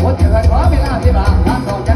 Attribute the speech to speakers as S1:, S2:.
S1: โอ้เจอขอเวลาที่บ้านทางสอง